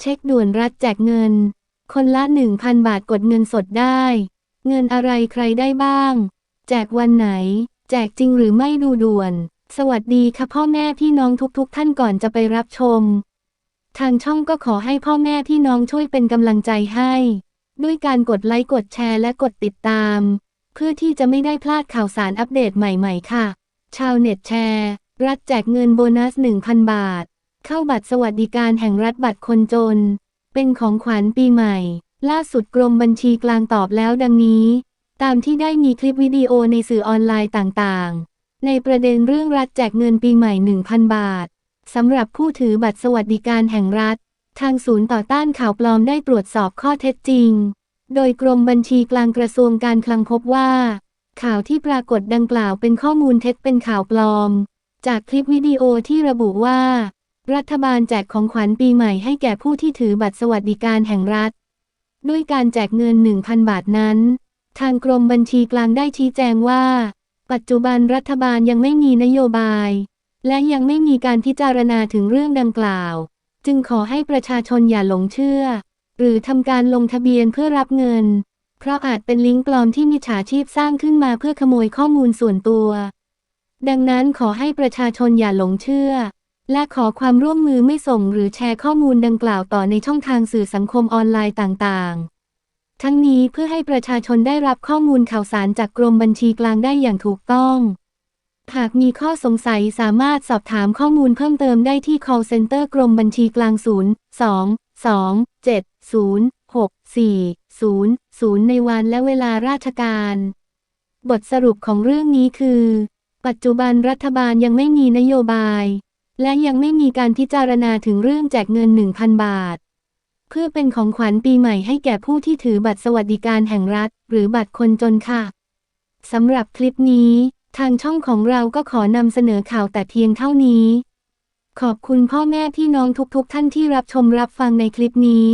เช็คด่วนรัฐแจกเงิน คนละ 1,000 บาทกดเงินสดได้ เงินอะไรใครได้บ้าง แจกวันไหน แจกจริงหรือไม่ดูด่วน สวัสดีค่ะพ่อแม่พี่น้องทุกๆทท่านก่อนจะไปรับชม ทางช่องก็ขอให้พ่อแม่พี่น้องช่วยเป็นกำลังใจให้ ด้วยการกดไลค์กดแชร์และกดติดตาม เพื่อที่จะไม่ได้พลาดข่าวสารอัปเดตใหม่ๆ ค่ะ ชาวเน็ตแชร์ รัฐแจกเงินโบนัส 1,000 บาท เข้าบัตรสวัสดิการแห่งรัฐบัตรคนจน เป็นของขวัญปีใหม่ ล่าสุดกรมบัญชีกลางตอบแล้วดังนี้ ตามที่ได้มีคลิปวิดีโอในสื่อออนไลน์ต่างๆ ในประเด็นเรื่องรัฐแจกเงินปีใหม่ 1,000 บาทสำหรับผู้ถือบัตรสวัสดิการแห่งรัฐ ทางศูนย์ต่อต้านข่าวปลอมได้ตรวจสอบข้อเท็จจริง โดยกรมบัญชีกลางกระทรวงการคลังพบว่า ข่าวที่ปรากฏดังกล่าวเป็นข้อมูลเท็จเป็นข่าวปลอม จากคลิปวิดีโอที่ระบุว่า รัฐบาลแจกของขวัญปีใหม่ให้แก่ผู้ที่ถือบัตรสวัสดิการแห่งรัฐ ด้วยการแจกเงิน 1,000 บาทนั้น ทางกรมบัญชีกลางได้ชี้แจงว่า ปัจจุบันรัฐบาลยังไม่มีนโยบาย และยังไม่มีการพิจารณาถึงเรื่องดังกล่าว จึงขอให้ประชาชนอย่าหลงเชื่อ หรือทำการลงทะเบียนเพื่อรับเงิน เพราะอาจเป็นลิงก์ปลอมที่มิจฉาชีพสร้างขึ้นมาเพื่อขโมยข้อมูลส่วนตัว ดังนั้นขอให้ประชาชนอย่าหลงเชื่อ และขอความร่วมมือไม่ส่งหรือแชร์ข้อมูลดังกล่าวต่อในช่องทางสื่อสังคมออนไลน์ต่างๆ ทั้งนี้เพื่อให้ประชาชนได้รับข้อมูลข่าวสารจากกรมบัญชีกลางได้อย่างถูกต้อง หากมีข้อสงสัยสามารถสอบถามข้อมูลเพิ่มเติมได้ที่ call center กรมบัญชีกลาง 0 2 2 7 0 6 4 0 0 ในวันและเวลาราชการ บทสรุปของเรื่องนี้คือ ปัจจุบันรัฐบาลยังไม่มีนโยบาย และยังไม่มีการพิจารณาถึงเรื่องแจกเงิน 1,000 บาท เพื่อเป็นของขวัญปีใหม่ให้แก่ผู้ที่ถือบัตรสวัสดิการแห่งรัฐ หรือบัตรคนจนค่ะสำหรับคลิปนี้ ทางช่องของเราก็ขอนำเสนอข่าวแต่เพียงเท่านี้ ขอบคุณพ่อแม่พี่น้องทุกๆทท่านที่รับชมรับฟังในคลิปนี้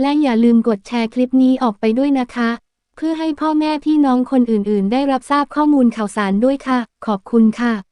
และอย่าลืมกดแชร์คลิปนี้ออกไปด้วยนะคะ เพื่อให้พ่อแม่พี่น้องคนอื่นๆ ได้รับทราบข้อมูลข่าวสารด้วยค่ะ ขอบคุณค่ะ